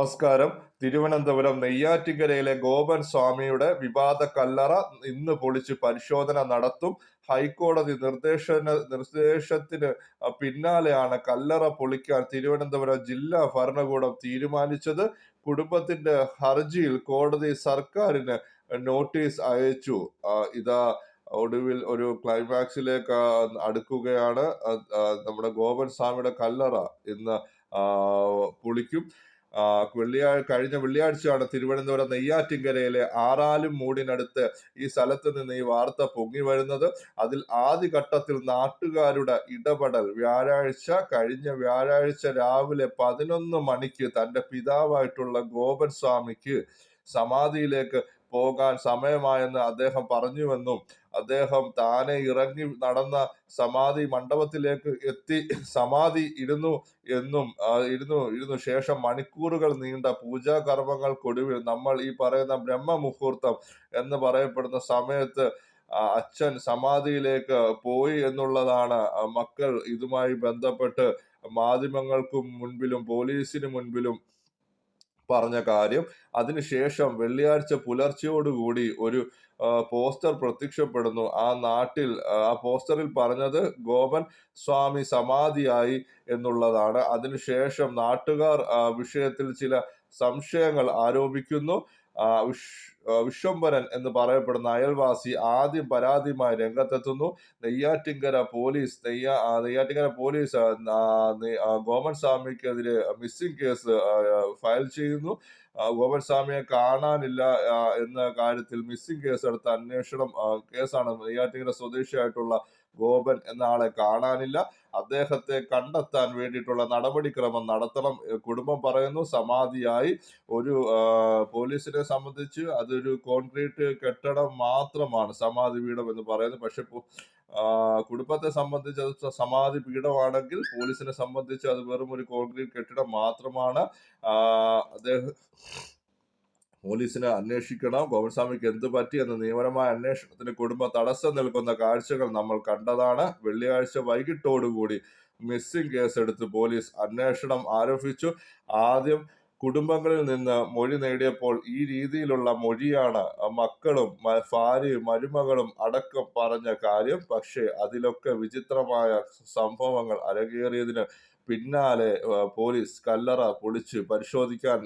നമസ്കാരം. തിരുവനന്തപുരം നെയ്യാറ്റിങ്കരയിലെ ഗോപൻ സ്വാമിയുടെ വിവാദ കല്ലറ ഇന്ന് പൊളിച്ച് പരിശോധന നടത്തും. ഹൈക്കോടതി നിർദ്ദേശ നിർദ്ദേശത്തിന് പിന്നാലെയാണ് കല്ലറ പൊളിക്കാൻ തിരുവനന്തപുരം ജില്ലാ ഭരണകൂടം തീരുമാനിച്ചത്. കുടുംബത്തിന്റെ ഹർജിയിൽ കോടതി സർക്കാരിന് നോട്ടീസ് അയച്ചു. ഇതാ ഒടുവിൽ ഒരു ക്ലൈമാക്സിലേക്ക് അടുക്കുകയാണ്. നമ്മുടെ ഗോപൻ സ്വാമിയുടെ കല്ലറ ഇന്ന് പൊളിക്കും. വെള്ളിയാഴ്ച കഴിഞ്ഞ വെള്ളിയാഴ്ചയാണ് തിരുവനന്തപുരം നെയ്യാറ്റിൻകരയിലെ ആറാലും മൂടിനടുത്ത് ഈ സ്ഥലത്ത് നിന്ന് ഈ വാർത്ത പൊങ്ങി വരുന്നത്. അതിൽ ആദ്യഘട്ടത്തിൽ നാട്ടുകാരുടെ ഇടപെടൽ. വ്യാഴാഴ്ച കഴിഞ്ഞ വ്യാഴാഴ്ച രാവിലെ പതിനൊന്ന് മണിക്ക് തന്റെ പിതാവായിട്ടുള്ള ഗോപൻ സ്വാമിക്ക് സമാധിയിലേക്ക് പോകാൻ സമയമായെന്ന് അദ്ദേഹം പറഞ്ഞുവെന്നും അദ്ദേഹം താനെ ഇറങ്ങി നടന്ന സമാധി മണ്ഡപത്തിലേക്ക് എത്തി സമാധി ഇരുന്നു എന്നും ഇരുന്നു ഇരുന്നു. ശേഷം മണിക്കൂറുകൾ നീണ്ട പൂജാ കർമ്മങ്ങൾക്കൊടുവിൽ നമ്മൾ ഈ പറയുന്ന ബ്രഹ്മ മുഹൂർത്തം എന്ന് പറയപ്പെടുന്ന സമയത്ത് അച്ഛൻ സമാധിയിലേക്ക് പോയി എന്നുള്ളതാണ് മക്കൾ ഇതുമായി ബന്ധപ്പെട്ട് മാധ്യമങ്ങൾക്കും മുൻപിലും പോലീസിന് മുൻപിലും പറഞ്ഞ കാര്യം. അതിനുശേഷം വെള്ളിയാഴ്ച പുലർച്ചയോടുകൂടി ഒരു പോസ്റ്റർ പ്രത്യക്ഷപ്പെടുന്നു. ആ നാട്ടിൽ ആ പോസ്റ്ററിൽ പറഞ്ഞത് ഗോപൻ സ്വാമി സമാധിയായി എന്നുള്ളതാണ്. അതിനുശേഷം നാട്ടുകാർ വിഷയത്തിൽ ചില സംശയങ്ങൾ ആരോപിക്കുന്നു. വിശ്വംഭരൻ എന്ന് പറയപ്പെടുന്ന അയൽവാസി ആദ്യം പരാതിയുമായി രംഗത്തെത്തുന്നു. നെയ്യാറ്റിങ്കര പോലീസ് നെയ്യാ നെയ്യാറ്റിങ്കര പോലീസ് ഗോമൻ സ്വാമിക്കെതിരെ മിസ്സിംഗ് കേസ് ഫയൽ ചെയ്യുന്നു. ഗോപൻ സ്വാമിയെ കാണാനില്ല എന്ന കാര്യത്തിൽ മിസ്സിംഗ് കേസ് എടുത്ത അന്വേഷണം കേസാണ് നെയ്യാറ്റിങ്കര സ്വദേശിയായിട്ടുള്ള ഗോപൻ എന്ന ആളെ കാണാനില്ല. അദ്ദേഹത്തെ കണ്ടെത്താൻ വേണ്ടിയിട്ടുള്ള നടപടിക്രമം നടത്തണം. കുടുംബം പറയുന്നു സമാധിയായി. ഒരു പോലീസിനെ സംബന്ധിച്ച് അതൊരു കോൺക്രീറ്റ് കെട്ടിടം മാത്രമാണ് സമാധി പീഠം എന്ന് പറയുന്നത്. പക്ഷെ കുടുംബത്തെ സംബന്ധിച്ച് അത് സമാധി പീഠമാണെങ്കിൽ പോലീസിനെ സംബന്ധിച്ച് അത് വെറും ഒരു കോൺക്രീറ്റ് കെട്ടിടം മാത്രമാണ്. അദ്ദേഹം പോലീസിനെ അന്വേഷിക്കണം. ഗോവിന്ദസ്വാമിക്ക് എന്ത് പറ്റി എന്ന നിയമപരമായ അന്വേഷണത്തിന് കുടുംബ തടസ്സം നിൽക്കുന്ന കാഴ്ചകൾ നമ്മൾ കണ്ടതാണ്. വെള്ളിയാഴ്ച വൈകിട്ടോടുകൂടി മിസ്സിംഗ് കേസെടുത്ത് പോലീസ് അന്വേഷണം ആരംഭിച്ചു. ആദ്യം കുടുംബങ്ങളിൽ നിന്ന് മൊഴി നേടിയപ്പോൾ ഈ രീതിയിലുള്ള മൊഴിയാണ് മക്കളും ഭാര്യയും മരുമകളും അടക്കം പറഞ്ഞ കാര്യം. പക്ഷേ അതിലൊക്കെ വിചിത്രമായ സംഭവങ്ങൾ അരങ്ങേറിയതിന് പിന്നാലെ പോലീസ് കല്ലറ പൊളിച്ച് പരിശോധിക്കാൻ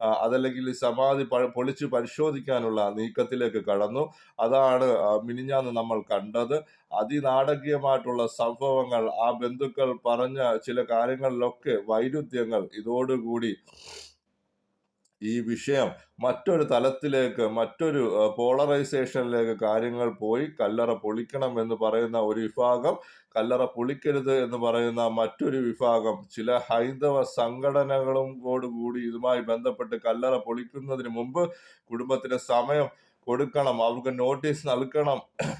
അതല്ലെങ്കിൽ സമാധി പൊളിച്ച് പരിശോധിക്കാനുള്ള നീക്കത്തിലേക്ക് കടന്നു. അതാണ് മിനിഞ്ഞാന്ന് നമ്മൾ കണ്ടത്. അതിനാടകീയമായിട്ടുള്ള സംഭവങ്ങൾ ആ ബന്ധുക്കൾ പറഞ്ഞ ചില കാര്യങ്ങളിലൊക്കെ വൈരുദ്ധ്യങ്ങൾ ഇതോടുകൂടി ഈ വിഷയം മറ്റൊരു തലത്തിലേക്ക് മറ്റൊരു പോളറൈസേഷനിലേക്ക് കാര്യങ്ങൾ പോയി. കല്ലറ പൊളിക്കണം എന്ന് പറയുന്ന ഒരു വിഭാഗം കല്ലറ പൊളിക്കരുത് എന്ന് പറയുന്ന മറ്റൊരു വിഭാഗം ചില ഹൈന്ദവ സംഘടനകളും കൂടി ഇതുമായി ബന്ധപ്പെട്ട് കല്ലറ പൊളിക്കുന്നതിന് മുമ്പ് കുടുംബത്തിന് സമയം കൊടുക്കണം അവർക്ക് നോട്ടീസ് നൽകണം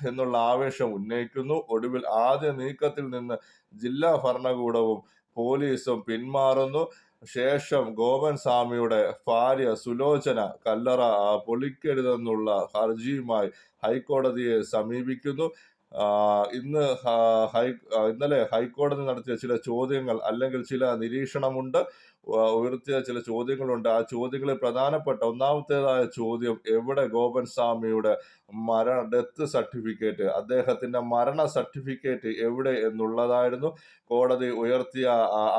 എന്നുള്ള ആവേശം ഉന്നയിക്കുന്നു. ഒടുവിൽ ആദ്യ നീക്കത്തിൽ നിന്ന് ജില്ലാ ഭരണകൂടവും പോലീസും പിന്മാറുന്നു. ശേഷം ഗോപൻ സ്വാമിയുടെ ഭാര്യ സുലോചന കല്ലറ പൊളിക്കരുതെന്നുള്ള ഹർജിയുമായി ഹൈക്കോടതിയെ സമീപിക്കുന്നു. ഇന്ന് ഹൈ ഇന്നലെ ഹൈക്കോടതി നടത്തിയ ചില ചോദ്യങ്ങൾ അല്ലെങ്കിൽ ചില നിരീക്ഷണമുണ്ട്. ഉയർത്തിയ ചില ചോദ്യങ്ങളുണ്ട്. ആ ചോദ്യങ്ങളിൽ പ്രധാനപ്പെട്ട ഒന്നാമത്തേതായ ചോദ്യം എവിടെ ഗോപൻ സ്വാമിയുടെ മരണ ഡെത്ത് സർട്ടിഫിക്കറ്റ്? അദ്ദേഹത്തിന്റെ മരണ സർട്ടിഫിക്കറ്റ് എവിടെ എന്നുള്ളതായിരുന്നു കോടതി ഉയർത്തിയ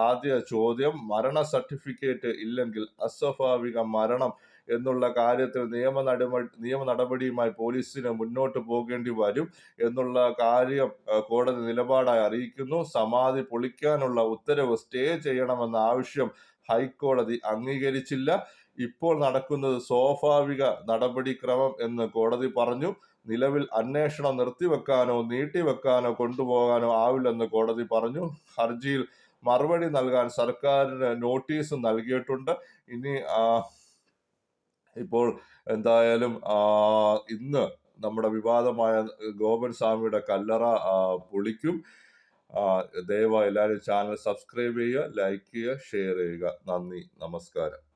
ആദ്യ ചോദ്യം. മരണ സർട്ടിഫിക്കറ്റ് ഇല്ലെങ്കിൽ അസ്വാഭാവിക മരണം എന്നുള്ള കാര്യത്തിൽ നിയമ നടപടി നിയമ നടപടിയുമായി പോലീസിന് മുന്നോട്ട് പോകേണ്ടി വരും എന്നുള്ള കാര്യം കോടതി നിലപാടായി അറിയിക്കുന്നു. സമാധി പൊളിക്കാനുള്ള ഉത്തരവ് സ്റ്റേ ചെയ്യണമെന്ന ആവശ്യം ഹൈക്കോടതി അംഗീകരിച്ചില്ല. ഇപ്പോൾ നടക്കുന്നത് സ്വാഭാവിക നടപടിക്രമം എന്ന് കോടതി പറഞ്ഞു. നിലവിൽ അന്വേഷണം നിർത്തിവെക്കാനോ നീട്ടിവെക്കാനോ കൊണ്ടുപോകാനോ ആവില്ലെന്ന് കോടതി പറഞ്ഞു. ഹർജിയിൽ മറുപടി നൽകാൻ സർക്കാരിന് നോട്ടീസ് നൽകിയിട്ടുണ്ട്. ഇനി ഇപ്പോൾ എന്തായാലും ഇന്ന് നമ്മുടെ വിവാദമായ ഗോപൻ സ്വാമിയുടെ കല്ലറ പൊളിക്കും. ദയവായി എല്ലാവരും ചാനൽ സബ്സ്ക്രൈബ് ചെയ്യുക ലൈക്ക് ചെയ്യുക ഷെയർ ചെയ്യുക. നന്ദി നമസ്കാരം.